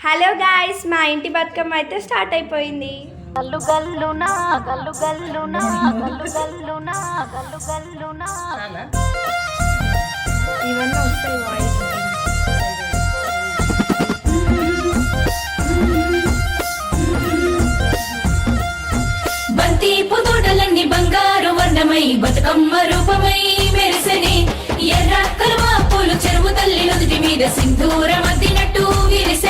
Hello guys మా ఇంటి బతుకమ్మ అయితే స్టార్ట్ అయిపోయింది. గల్లు గల్లునా గల్లు గల్లునా గల్లు గల్లునా గల్లు గల్లునా. ఇవన్నీ వస్తాయి వాయిస్. బంతి పుతోటలన్నీ బంగారు వర్ణమై బతుకమ్మ రూపమై మెరిసెనే. ఎర్ర కలువ పూలు చెరువు తల్లి నుదుటి మీద సింధూరం అద్దినట్టు విరిసెనే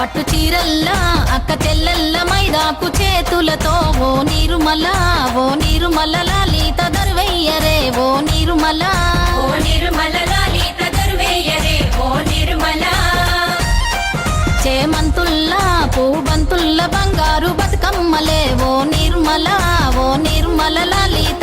పట్టు చీరల్లా అక్క చెల్లెల్ల మైదాకు చేతులతో ఓ నిర్మల ఓ నిర్మల లలిత దర్వయ్యరే ఓ నిర్మల. ఓ నిర్మల లలిత దర్వేయరే ఓ నిర్మల. చేమంతుల్లా పూబంతుల్ల బంగారు బతుకమ్మలే ఓ నిర్మల ఓ నిర్మల లలిత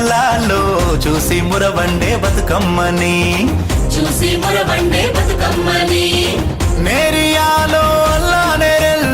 చుక్కలాలో చూసి మురవండే బతుకమ్మని. చూసి మురబండే బతుకమ్మని. నేరియాలో అల్లా నేరె